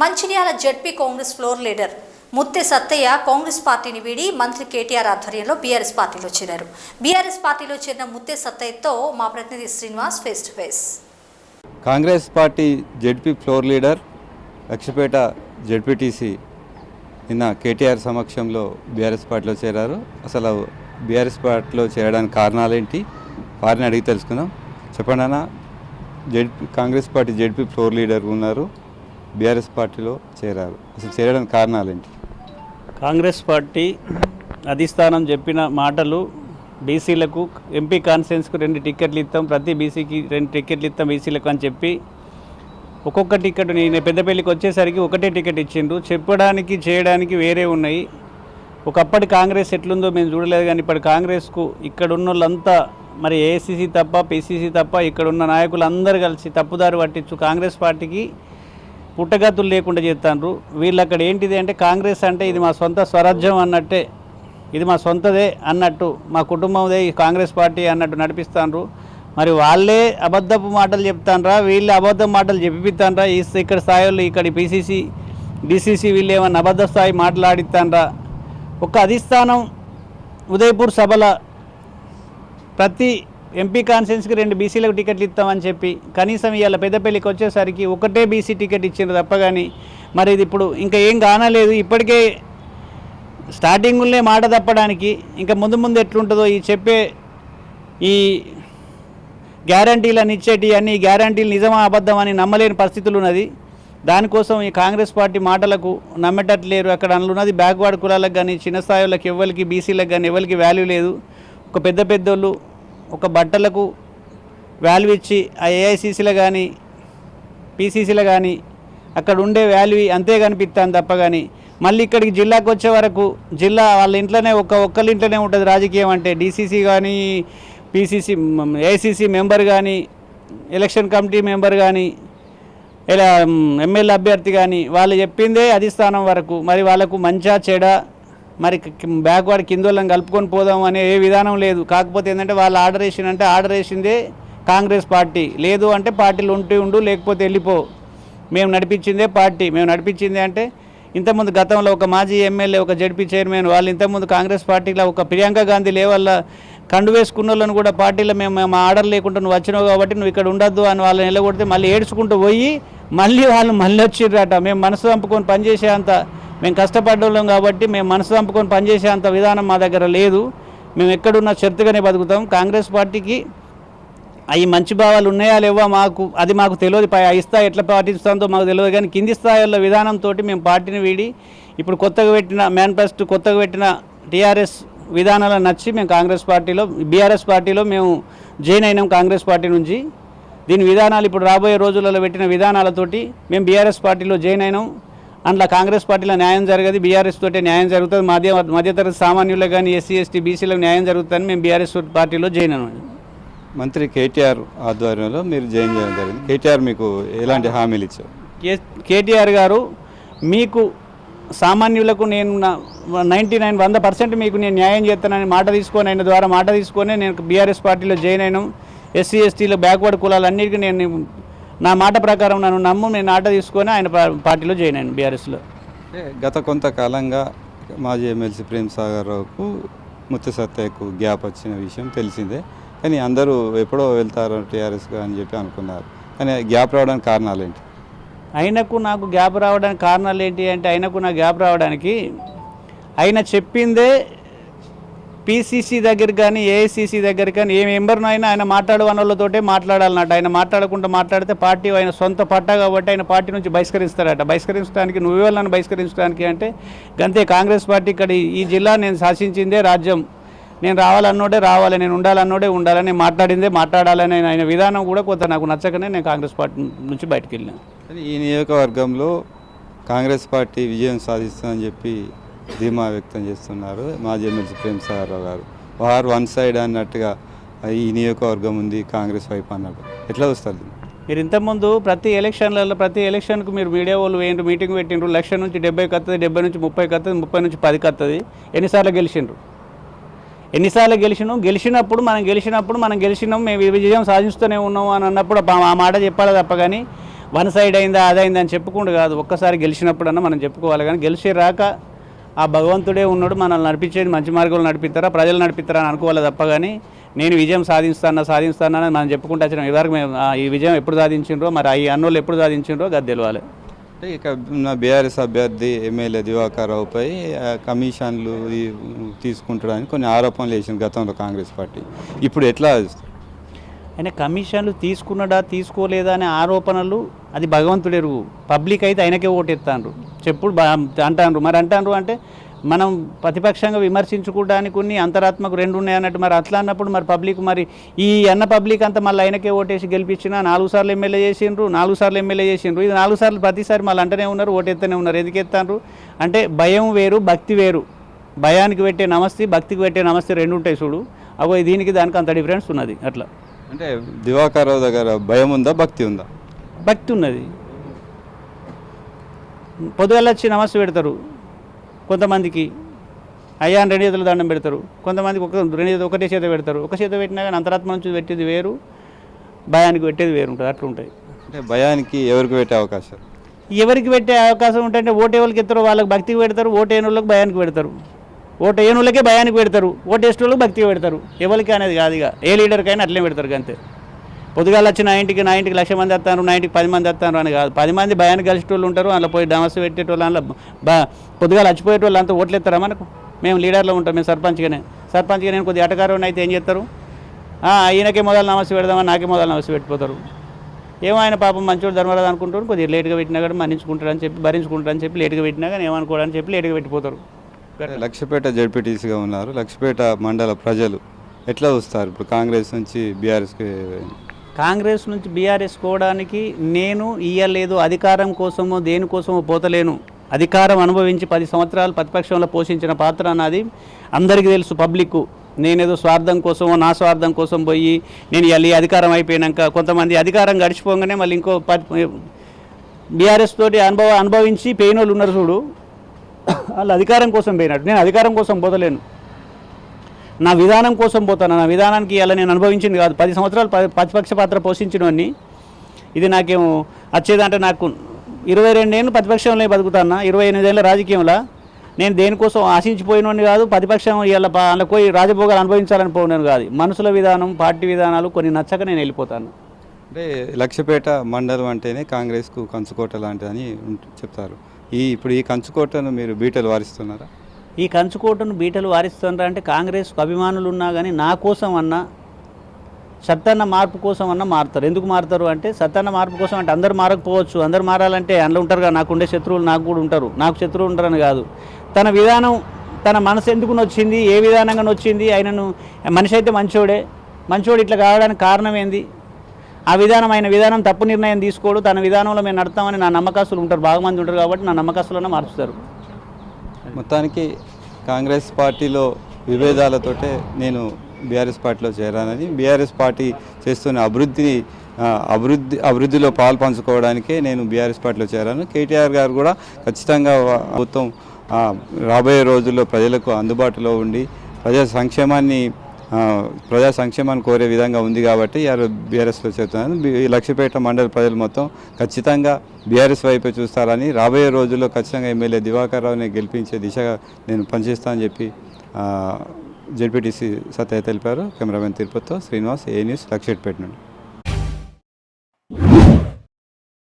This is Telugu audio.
Mancherial ZP Congress floor leader Mutte Sattaiah Congress పార్టీని వీడి మంత్రి కేటీఆర్ ఆధ్వర్యంలో బీఆర్ఎస్ పార్టీలో చేరారు. బీఆర్ఎస్ పార్టీలో చేరిన ముత్తె సత్తయ్యతో మా ప్రతినిధి Srinivas face to face Congress party ZP floor leader Lakshapeta ZPTC నిన్న కేటీఆర్ సమక్షంలో బీఆర్ఎస్ పార్టీలో చేరారు. అసలు బీఆర్ఎస్ పార్టీలో చేరడానికి కారణాలు ఏంటి వారిని అడిగి తెలుసుకుందాం. చెప్పండి అన్న ZP Congress party ZP floor leader ఉన్నారు. బీఆర్ఎస్ పార్టీలో చేరారు. అసలు చేరడానికి కారణాలేంటి కాంగ్రెస్ పార్టీ అధిష్టానం చెప్పిన మాటలు బీసీలకు ఎంపీ కాన్ఫరెన్స్కు రెండు టికెట్లు ఇస్తాం ప్రతి బీసీకి రెండు టికెట్లు ఇస్తాం బీసీలకు అని చెప్పి ఒక్కొక్క టికెట్ నేను పెద్దపల్లికి వచ్చేసరికి ఒకటే టికెట్ ఇచ్చిండ్రు. చెప్పడానికి చేయడానికి వేరే ఉన్నాయి. ఒకప్పటి కాంగ్రెస్ ఎట్లుందో మేము చూడలేదు కానీ ఇప్పుడు కాంగ్రెస్కు ఇక్కడ ఉన్న వాళ్ళంతా మరి ఏసీసీ తప్ప పిసిసి తప్ప ఇక్కడ ఉన్న నాయకులు అందరూ కలిసి తప్పుదారు పట్టించు కాంగ్రెస్ పార్టీకి పుట్టగతులు లేకుండా చేస్తాండ్రు. వీళ్ళు అక్కడ ఏంటిది అంటే కాంగ్రెస్ అంటే ఇది మా సొంత స్వరాజ్యం అన్నట్టే ఇది మా సొంతదే అన్నట్టు మా కుటుంబందే ఈ కాంగ్రెస్ పార్టీ అన్నట్టు నడిపిస్తాండ్రు. మరి వాళ్ళే అబద్ధపు మాటలు చెప్తాన్రా వీళ్ళే అబద్ధం మాటలు చెప్పిస్తాన్రా ఈ ఇక్కడ స్థాయిలో ఇక్కడ పిసిసి డిసిసి వీళ్ళు ఏమన్నా అబద్ధ స్థాయి మాట్లాడిస్తాన్రా ఒక అధిష్టానం ఉదయపూర్ సభల ప్రతి ఎంపీ కాన్ఫరెన్స్కి రెండు బీసీలకు టికెట్లు ఇస్తామని చెప్పి కనీసం ఇవాళ పెద్దపల్లికి వచ్చేసరికి ఒకటే బీసీ టికెట్ ఇచ్చిండ్రు తప్ప కానీ మరి ఇది ఇప్పుడు ఇంకా ఏం కానలేదు. ఇప్పటికే స్టార్టింగ్లే మాట తప్పడానికి ఇంకా ముందు ముందు ఎట్లుంటుందో ఈ చెప్పే ఈ గ్యారంటీలను ఇచ్చేటి అన్ని గ్యారంటీలు నిజమా అబద్ధం అని నమ్మలేని పరిస్థితులు ఉన్నది. దానికోసం ఈ కాంగ్రెస్ పార్టీ మాటలకు నమ్మేటట్లేరు. అక్కడ అందులో ఉన్నది బ్యాక్వర్డ్ కులాలకు కానీ చిన్న స్థాయి వాళ్ళకి ఎవరికి బీసీలకు కానీ ఎవరికి వాల్యూ లేదు. ఒక పెద్ద పెద్దోళ్ళు ఒక బట్టలకు వాల్యూ ఇచ్చి ఆ ఏఐసీసీలో కానీ పీసీసీలో కానీ అక్కడ ఉండే వాల్యూ అంతే కనిపిస్తాను తప్ప కానీ మళ్ళీ ఇక్కడికి జిల్లాకు వచ్చే వరకు జిల్లా వాళ్ళ ఇంట్లోనే ఒక ఒక్కళ్ళ ఇంట్లోనే ఉంటుంది రాజకీయం అంటే డీసీసీ కానీ పీసీసీ ఏసీసీ మెంబర్ కానీ ఎలక్షన్ కమిటీ మెంబర్ కానీ ఇలా ఎమ్మెల్యే అభ్యర్థి కానీ వాళ్ళు చెప్పిందే అధిష్టానం వరకు. మరి వాళ్ళకు మంచా చెడ మరి బ్యాక్వర్డ్ కింద వాళ్ళని కలుపుకొని పోదాం అనే ఏ విధానం లేదు. కాకపోతే ఏంటంటే వాళ్ళు ఆర్డర్ వేసిందంటే ఆర్డర్ వేసిందే కాంగ్రెస్ పార్టీ. లేదు అంటే పార్టీలు ఉంటే ఉండు లేకపోతే వెళ్ళిపో. మేము నడిపించిందే పార్టీ. మేము నడిపించింది అంటే ఇంతకుముందు గతంలో ఒక మాజీ ఎమ్మెల్యే ఒక జడ్పీ చైర్మన్ వాళ్ళు ఇంతకుముందు కాంగ్రెస్ పార్టీలో ఒక ప్రియాంక గాంధీ లేవల్ల కండు వేసుకున్న వాళ్ళని కూడా పార్టీలో మేము మేము ఆర్డర్ లేకుండా నువ్వు వచ్చినావు కాబట్టి నువ్వు ఇక్కడ ఉండొద్దు అని వాళ్ళని నిలగొడితే మళ్ళీ ఏడ్చుకుంటూ పోయి మళ్ళీ వాళ్ళు మళ్ళీ వచ్చిర్రట. మేము మనసు చంపుకొని పనిచేసే అంత మేము కష్టపడ్డోళ్ళం కాబట్టి మేము మనసు చంపుకొని పనిచేసే అంత విధానం మా దగ్గర లేదు. మేము ఎక్కడున్నా చెత్తగానే బతుకుతాం. కాంగ్రెస్ పార్టీకి అవి మంచి భావాలు ఉన్నాయా లేవా మాకు అది మాకు తెలియదు. పై ఎట్లా పాటిస్తుందో మాకు తెలియదు. కానీ కింది స్థాయిలో విధానంతో మేము పార్టీని వీడి ఇప్పుడు కొత్తగా పెట్టిన మేనిఫెస్టో కొత్తగా పెట్టిన టీఆర్ఎస్ విధానాలను నచ్చి మేము కాంగ్రెస్ పార్టీలో బీఆర్ఎస్ పార్టీలో మేము జాయిన్ అయినాం కాంగ్రెస్ పార్టీ నుంచి. దీని విధానాలు ఇప్పుడు రాబోయే రోజులలో పెట్టిన విధానాలతోటి మేము బీఆర్ఎస్ పార్టీలో జాయిన్ అయినాం. అందులో కాంగ్రెస్ పార్టీలో న్యాయం జరగదు బీఆర్ఎస్ తోటే న్యాయం జరుగుతుంది మధ్య మధ్యతరగతి సామాన్యులకు కానీ ఎస్సీ ఎస్టీ బీసీలకు న్యాయం జరుగుతుందని మేము బీఆర్ఎస్ పార్టీలో జాయిన్ అయినాం. మంత్రి కేటీఆర్ ఆధ్వర్యంలో మీరు జాయిన్ చేయడం జరిగింది. కేటీఆర్ మీకు ఎలాంటి హామీలు ఇచ్చారు? కే- కేటీఆర్ గారు మీకు సామాన్యులకు నేను నైంటీ నైన్ వంద పర్సెంట్ మీకు నేను న్యాయం చేస్తానని మాట తీసుకొని ఆయన ద్వారా మాట తీసుకొని నేను బీఆర్ఎస్ పార్టీలో జాయిన్ అయినాం. ఎస్సీ ఎస్టీలో బ్యాక్వర్డ్ కులాలన్నిటికీ నేను నా మాట ప్రకారం నన్ను నమ్ము నేను ఆట తీసుకొని ఆయన పార్టీలో జాయిన్ అయ్యాను బీఆర్ఎస్లో గత కొంతకాలంగా మాజీ ఎమ్మెల్సీ ప్రేమ్ సాగర్ రావుకు ముత్య సత్తయ్యకు గ్యాప్ వచ్చిన విషయం తెలిసిందే. కానీ అందరూ ఎప్పుడో వెళ్తారు టీఆర్ఎస్గా అని చెప్పి అనుకున్నారు. కానీ గ్యాప్ రావడానికి కారణాలు ఏంటి? ఆయనకు నాకు గ్యాప్ రావడానికి కారణాలు ఏంటి అంటే ఆయనకు నా గ్యాప్ రావడానికి ఆయన చెప్పిందే పీసీసీ దగ్గర కానీ ఏఐసీసీ దగ్గర కానీ ఏ మెంబర్నైనా ఆయన మాట్లాడు వాళ్ళతోటే మాట్లాడాలన్నట్టు. ఆయన మాట్లాడకుండా మాట్లాడితే పార్టీ ఆయన సొంత పట్టా కాబట్టి ఆయన పార్టీ నుంచి బహిష్కరిస్తారట. బహిష్కరించడానికి నువ్వే నన్ను బహిష్కరించడానికి అంటే గంతే కాంగ్రెస్ పార్టీ ఇక్కడ ఈ- జిల్లా నేను శాసించిందే రాజ్యం. నేను రావాలన్నోడే రావాలి నేను ఉండాలన్నోడే ఉండాలని మాట్లాడిందే మాట్లాడాలని ఆయన విధానం కూడా కొంత నాకు నచ్చకనే నేను కాంగ్రెస్ పార్టీ నుంచి బయటకు వెళ్ళాను. ఈ నియోజకవర్గంలో కాంగ్రెస్ పార్టీ విజయం సాధిస్తుందని చెప్పి ధీమా వ్యక్తం చేస్తున్నారు మాజీ ఎమ్మెల్సీ ప్రేమ్ సాగర్రావు గారు. వారు వన్ సైడ్ అన్నట్టుగా ఈ నియోజకవర్గం ఉంది కాంగ్రెస్ వైపు అన్నట్టు. ఎట్లా వస్తారు మీరు ఇంతకుముందు ప్రతి ఎలక్షన్లలో ప్రతి ఎలక్షన్కు మీరు మీడియా వాళ్ళు వేయండి మీటింగ్ పెట్టిండ్రు లక్ష నుంచి డెబ్బైకి వస్తుంది డెబ్బై నుంచి ముప్పై కత్తది ముప్పై నుంచి పది కత్తది ఎన్నిసార్లు గెలిచిండ్రు? ఎన్నిసార్లు గెలిచినాం? గెలిచినప్పుడు మనం గెలిచినప్పుడు మనం గెలిచినాం మేము విజయం సాధిస్తూనే ఉన్నాం అని అన్నప్పుడు ఆ ఆ మాట చెప్పాలి తప్ప కానీ వన్ సైడ్ అయిందా అదైందా అని చెప్పుకుంటూ కాదు. ఒక్కసారి గెలిచినప్పుడన్నా మనం చెప్పుకోవాలి కానీ గెలిచి రాక ఆ భగవంతుడే ఉన్నాడు మనల్ని నడిపించేది మంచి మార్గంలో నడిపిస్తారా ప్రజలు నడిపిస్తారా అని అనుకోవాలి తప్ప కానీ నేను విజయం సాధిస్తానా సాధిస్తానా అని మనం చెప్పుకుంటూ వచ్చినాం ఇదివరకు మేము ఈ విజయం ఎప్పుడు సాధించిండ్రో మరి ఈ అన్నోళ్ళు ఎప్పుడు సాధించిండ్రో అది తెలియాలి అంటే ఇక బీఆర్ఎస్ అభ్యర్థి ఎమ్మెల్యే దివాకర్ రావుపై కమిషన్లు తీసుకుంటాడని కొన్ని ఆరోపణలు వేసింది గతంలో కాంగ్రెస్ పార్టీ. ఇప్పుడు ఎట్లా ఆయన కమిషన్లు తీసుకున్నాడా తీసుకోలేదా అనే ఆరోపణలు అది భగవంతుడు ఎరుగు. పబ్లిక్ అయితే ఆయనకే ఓటెత్తాండ్రు. చెప్పుడు బా అంటాండ్రు. మరి అంటాండ్రు అంటే మనం ప్రతిపక్షంగా విమర్శించుకోవడానికి కొన్ని అంతరాత్మకు రెండు ఉన్నాయి అన్నట్టు. మరి అట్లా అన్నప్పుడు మరి పబ్లిక్ మరి ఈ అన్న పబ్లిక్ అంతా మళ్ళీ ఆయనకే ఓటేసి గెలిపించిన నాలుగు సార్లు ఎమ్మెల్యే చేసిండ్రు నాలుగు సార్లు ఎమ్మెల్యే చేసిండ్రు. ఇది నాలుగు సార్లు ప్రతిసారి మళ్ళీ అంటనే ఉన్నారు ఓటెత్తనే ఉన్నారు. ఎందుకు అంటే భయం వేరు భక్తి వేరు. భయానికి పెట్టే నమస్తే భక్తికి పెట్టే నమస్తే రెండు ఉంటాయి చూడు. అగో దీనికి దానికి అంత డిఫరెన్స్ ఉన్నది. అట్లా. అంటే దివాకర్ రావు దగ్గర భయం ఉందా భక్తి ఉందా? భక్తి ఉన్నది. పొద్దుగల వచ్చి నమస్తే పెడతారు. కొంతమందికి అయ్యా రెండు చేతులు దండం పెడతారు. కొంతమందికి ఒక రెండు చేతులు ఒకటే చేత పెడతారు. ఒక చేత పెట్టినా కానీ అంతరాత్మ నుంచి పెట్టేది వేరు భయానికి పెట్టేది వేరు ఉంటుంది. అట్లా ఉంటాయి. అంటే భయానికి ఎవరికి పెట్టే అవకాశం ఎవరికి పెట్టే అవకాశం ఉంటుంటే ఓటు ఎవరికి ఎత్తారో వాళ్ళకి భక్తికి పెడతారు ఓటు వాళ్ళకి భయానికి పెడతారు. ఓటు వేయని వాళ్ళకే భయానికి పెడతారు. ఓటు వేసిన వాళ్ళకి భక్తిగా పెడతారు. ఎవరికి అనేది కాదు ఇక. ఏ లీడర్కైనా అట్లే పెడతారు అంతే పొద్దుగాల వచ్చి నా ఇంటికి నా ఇంటికి లక్ష మంది వస్తారు నా ఇంటికి పది మంది వస్తారు అని కాదు. పది మంది భయానికి కలిసేటోళ్ళు ఉంటారు అందులో పోయి డమస్ పెట్టేటోళ్ళు అందులో బా పొద్దుగాల చచ్చిపోయేటోళ్ళు అంతా ఓట్లు ఎత్తారా మనకు? మేము లీడర్లో ఉంటాం మేము సర్పంచ్గానే. సర్పంచ్గా నేను కొద్దిగా అటకారం అయితే ఏం చేస్తారు? ఈయనకే మొదలు నమస్సు పెడదామని నాకే మొదలు నమస్సు పెట్టిపోతారు. ఏమో ఆయన పాపం మంచోడు ధర్మరాజు అనుకుంటారు కొద్దిగా లేట్గా పెట్టినా కానీ మన్నించుకుంటారని చెప్పి భరించుకుంటారని చెప్పి లేట్గా పెట్టినా కానీ ఏమనుకోవడానికి చెప్పి లేట్గా పెట్టిపోతారు. లక్షపేట జడ్పీటీసీగా ఉన్నారు. లక్షపేట మండల ప్రజలు ఎట్లా వస్తారు ఇప్పుడు కాంగ్రెస్ నుంచి బీఆర్ఎస్కి కాంగ్రెస్ నుంచి బీఆర్ఎస్ కోవడానికి నేను ఇయ్యలేదు. అధికారం కోసమో దేనికోసమో పోతలేను. అధికారం అనుభవించి పది సంవత్సరాలు ప్రతిపక్షంలో పోషించిన పాత్ర అన్నది అందరికీ తెలుసు పబ్లిక్. నేనేదో స్వార్థం కోసమో నా స్వార్థం కోసం పోయి నేను ఇవాళ ఈ అధికారం అయిపోయాక కొంతమంది అధికారం గడిచిపోగానే మళ్ళీ ఇంకో బీఆర్ఎస్ తోటి అనుభవ అనుభవించి పోయిన వాళ్ళు ఉన్నారు చూడు. వాళ్ళు అధికారం కోసం పోయినట్టు నేను అధికారం కోసం పోతలేను. నా విధానం కోసం పోతాను. నా విధానానికి ఇలా నేను అనుభవించింది కాదు. పది సంవత్సరాలు ప్రతిపక్ష పాత్ర పోషించినవన్నీ ఇది నాకేమో వచ్చేదంటే నాకు ఇరవై రెండేళ్ళు ప్రతిపక్షంలో బతుకుతాను? ఇరవై ఎనిమిదేళ్ళ రాజకీయంలో నేను దేనికోసం ఆశించిపోయినోని కాదు. ప్రతిపక్షం ఇలా అందులో పోయి రాజభోగాలు అనుభవించాలని పోయినాను కాదు. మనుషుల విధానం పార్టీ విధానాలు కొన్ని నచ్చక నేను వెళ్ళిపోతాను. అంటే లక్ష్యపేట మండలం అంటేనే కాంగ్రెస్కు కంచుకోట లాంటిదని చెప్తారు. ఈ ఇప్పుడు ఈ కంచుకోటను మీరు బీటలు వారిస్తున్నారా? ఈ కంచుకోటను బీటలు వారిస్తున్నారా అంటే కాంగ్రెస్కు అభిమానులు ఉన్నా కానీ నా కోసం అన్నా సత్తన్న మార్పు కోసం అన్న మారుతారు. ఎందుకు మారుతారు అంటే సత్తన్న మార్పు కోసం అంటే అందరు మారకపోవచ్చు. అందరు మారాలంటే అందులో ఉంటారు కదా నాకు ఉండే శత్రువులు నాకు కూడా ఉంటారు. నాకు శత్రువులు ఉంటారని కాదు. తన విధానం తన మనసు ఎందుకు నొచ్చింది ఏ విధానంగా నొచ్చింది ఆయనను మనిషి అయితే మంచోడే. మంచోడు ఇట్లా కావడానికి కారణం ఏంది? ఆ విధానం ఆయన విధానం తప్పు నిర్ణయం తీసుకోడు. తన విధానంలో మేము నడతామని నా నమ్మకస్తులు ఉంటారు. బాగా మంది ఉంటారు కాబట్టి నా నమ్మకస్తులనే మార్చుతారు. మొత్తానికి కాంగ్రెస్ పార్టీలో విభేదాలతోటే నేను బీఆర్ఎస్ పార్టీలో చేరానని బీఆర్ఎస్ పార్టీ చేస్తున్న అభివృద్ధిని అభివృద్ధి అభివృద్ధిలో పాలు పంచుకోవడానికే నేను బీఆర్ఎస్ పార్టీలో చేరాను. కేటీఆర్ గారు కూడా ఖచ్చితంగా ప్రభుత్వం మొత్తం రాబోయే రోజుల్లో ప్రజలకు అందుబాటులో ఉండి ప్రజా సంక్షేమాన్ని ప్రజా సంక్షేమాన్ని కోరే విధంగా ఉంది కాబట్టి ఇవాళ బీఆర్ఎస్లో చేస్తున్నాను ఈ లక్ష్యపేట మండలి ప్రజలు మొత్తం ఖచ్చితంగా బీఆర్ఎస్ వైపే చూస్తారని రాబోయే రోజుల్లో ఖచ్చితంగా ఎమ్మెల్యే దివాకర్ రావుని గెలిపించే దిశగా నేను పనిచేస్తానని చెప్పి జెడ్పీటీసీ సత్య తెలిపారు. కెమెరామెన్ తిరుపతితో శ్రీనివాస్ ఏ న్యూస్ లక్ష్యపేట నుండి.